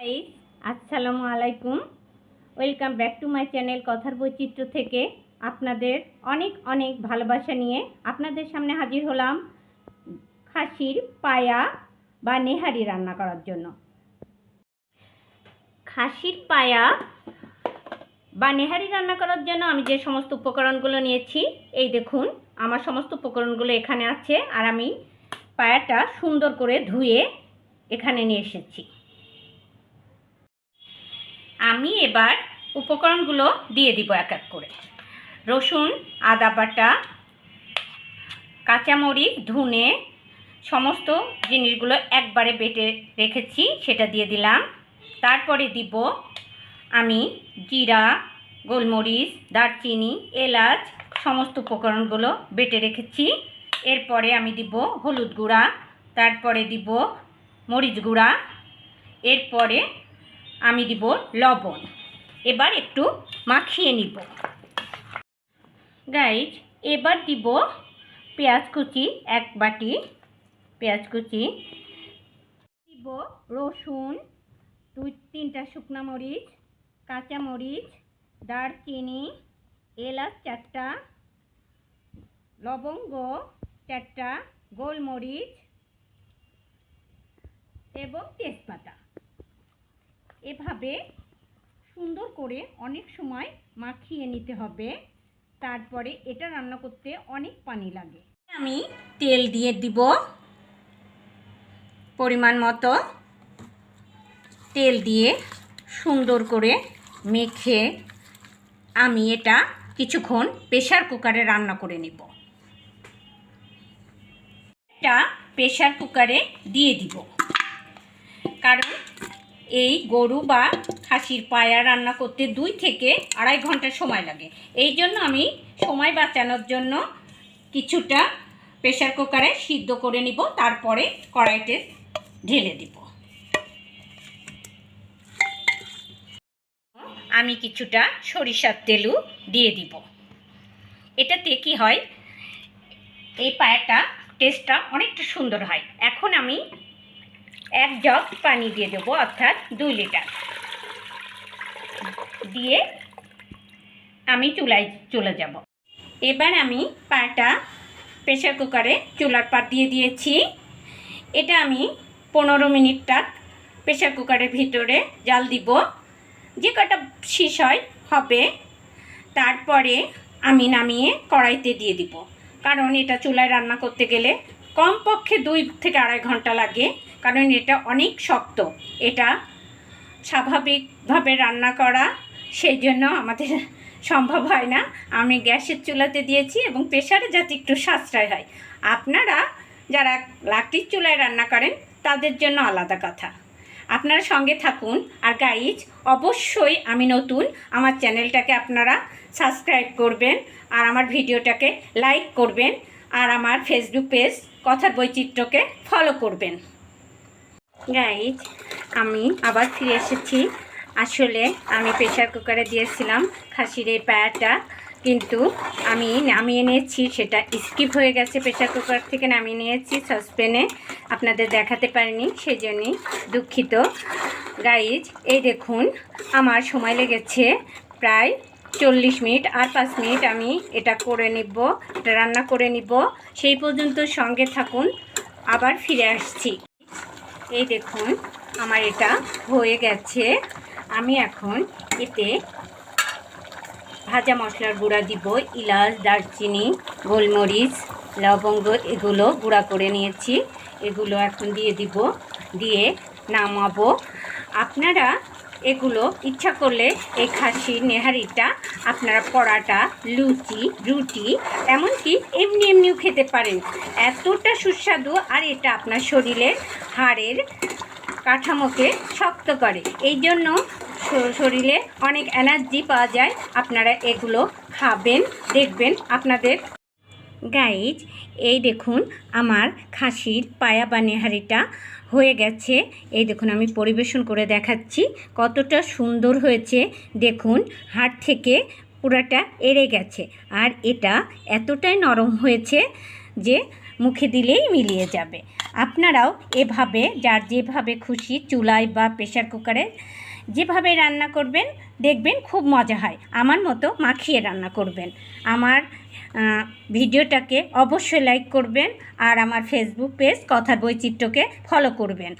Guys আসসালামু আলাইকুম। Welcome back to my channel কথার বৈচিত্র্য থেকে আপনাদের অনেক অনেক ভালোবাসা নিয়ে আপনাদের সামনে হাজির হলাম খাসির পায়া বা নেহারি রান্না করার জন্য। খাসির পায়া বা নেহারি রান্না করার জন্য আমি যে সমস্ত উপকরণগুলো নিয়েছি, এই দেখুন, আমার সমস্ত উপকরণগুলো এখানে আছে আর আমি পায়াটা সুন্দর করে ধুয়ে এখানে নিয়ে এসেছি। আমি এবার উপকরণগুলো দিয়ে দিব এক এক করে। রসুন, আদা বাটা, কাঁচামরিচ, ধুনে, সমস্ত জিনিসগুলো একবারে বেটে রেখেছি, সেটা দিয়ে দিলাম। তারপরে দিব আমি জিরা, গোলমরিচ, দারচিনি, এলাচ, সমস্ত উপকরণগুলো বেটে রেখেছি। এরপরে আমি দিব হলুদ গুঁড়া, তারপরে দিব মরিচ গুঁড়া। এরপরে আমি দিব লবণ। এবার একটু মাখিয়ে নিব। গাইজ এবার দিব পেঁয়াজ কুচি, এক বাটি পেঁয়াজ কুচি। দিব রসুন, দুই, তিনটা শুকনা মরিচ, কাঁচা মরিচ, দারচিনি, এলাচ চারটা, লবঙ্গ চারটা, গোলমরিচ এবং তেজপাতা। এভাবে সুন্দর করে অনেক সময় মাখিয়ে নিতে হবে। তারপরে এটা রান্না করতে অনেক পানি লাগে। আমি তেল দিয়ে দিব পরিমাণ মতো। তেল দিয়ে সুন্দর করে মেখে আমি এটা কিছুক্ষণ প্রেশার কুকারে রান্না করে নেব। এটা প্রেশার কুকারে দিয়ে দিব। কারণ এই গরু বা খাসির পায়া রান্না করতে দুই থেকে আড়াই ঘণ্টা সময় লাগে। এই জন্য আমি সময় বাঁচানোর জন্য কিছুটা প্রেশার কুকারে সিদ্ধ করে নিব, তারপরে কড়াইতে ঢেলে দিব। আমি কিছুটা সরিষার তেলও দিয়ে দিব। এটাতে কি হয়, এই পায়াটা টেস্টটা অনেকটা সুন্দর হয়। এখন আমি এক জগ পানি দিয়ে দেবো, অর্থাৎ দুই লিটার। দিয়ে আমি চুলায় চলে যাব। এবার আমি পাটা প্রেশার কুকারে চুলার পাট দিয়ে দিয়েছি। এটা আমি পনেরো মিনিটটা প্রেশার কুকারের ভিতরে জাল দিব। যে কটা শীষ হয়, হবে। তারপরে আমি নামিয়ে কড়াইতে দিয়ে দিব। কারণ এটা চুলায় রান্না করতে গেলে কমপক্ষে দুই থেকে আড়াই ঘণ্টা লাগে। কারণ এটা অনেক শক্ত। এটা স্বাভাবিকভাবে রান্না করা, সেই জন্য আমাদের সম্ভব হয় না। আমি গ্যাসের চুলাতে দিয়েছি এবং প্রেশারে যাতে একটু সাশ্রয় হয়। আপনারা যারা লাকড়ির চুলায় রান্না করেন, তাদের জন্য আলাদা কথা। আপনারা সঙ্গে থাকুন আর গাইজ, অবশ্যই আমি নতুন, আমার চ্যানেলটাকে আপনারা সাবস্ক্রাইব করবেন আর আমার ভিডিওটাকে লাইক করবেন আর আমার ফেসবুক পেজ কথার বৈচিত্র্যকে ফলো করবেন। গাইজ আমি আবার ফিরে এসেছি। আসলে আমি প্রেশার কুকারে দিয়েছিলাম খাসির এই পায়াটা, কিন্তু আমি নামিয়ে নিয়েছি, সেটা স্কিপ হয়ে গেছে প্রেশার কুকার থেকে নামিয়ে নিয়েছি সসপ্যানে আপনাদের দেখাতে পারিনি সেই জন্যই দুঃখিত। গাইজ এই দেখুন, আমার সময় লেগেছে প্রায় চল্লিশ মিনিট আর পাঁচ মিনিট আমি এটা করে নিব, এটা রান্না করে নিব। সেই পর্যন্ত সঙ্গে থাকুন, আবার ফিরে আসছি। এই দেখুন, আমার এটা হয়ে গেছে। আমি এখন এতে ভাজা মশলার গুঁড়া দিব, ইলাচ, দারচিনি, গোলমরিচ, লবঙ্গ, এগুলো গুঁড়া করে নিয়েছি। এগুলো এখন দিয়ে দিব, দিয়ে নামাবো। আপনারা এগুলো ইচ্ছা করলে এই খাসির নেহারিটা, আপনারা পরাটা, লুচি, রুটি, এমনকি এমনি এমনিও খেতে পারেন। এতটা সুস্বাদু আর এটা আপনার শরীরের হাড়ের কাঠামোকে শক্ত করে। এই জন্য শরীরে অনেক এনার্জি পাওয়া যায়। আপনারা এগুলো খাবেন, দেখবেন আপনাদের। গাইজ, এই দেখুন আমার খাসির পায়া বা নেহারিটা। হয়ে গেছে। এই দেখুন, আমি পরিবেশন করে দেখাচ্ছি কতটা সুন্দর হয়েছে। দেখুন হাট থেকে পুরাটা এড়ে গেছে। আর এটা এতটাই নরম হয়েছে যে মুখে দিলেই মিলিয়ে যাবে। আপনারাও এভাবে, যার যেভাবে খুশি চুলায় বা প্রেশার কুকারে যেভাবে রান্না করবেন দেখবেন খুব মজা হয়। আমার মতো মাখিয়ে রান্না করবেন। আমার ভিডিওটাকে অবশ্যই লাইক করবেন আর আমার ফেসবুক পেজ কথার বৈচিত্র্যকে ফলো করবেন।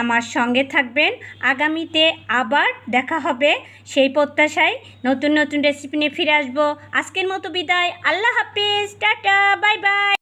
আমার সঙ্গে থাকবেন। আগামীতে আবার দেখা হবে সেই প্রত্যাশায় নতুন নতুন রেসিপি নিয়ে ফিরে আসব। আজকের মতো বিদায়। আল্লাহ হাফিজ। টাটা। Bye bye.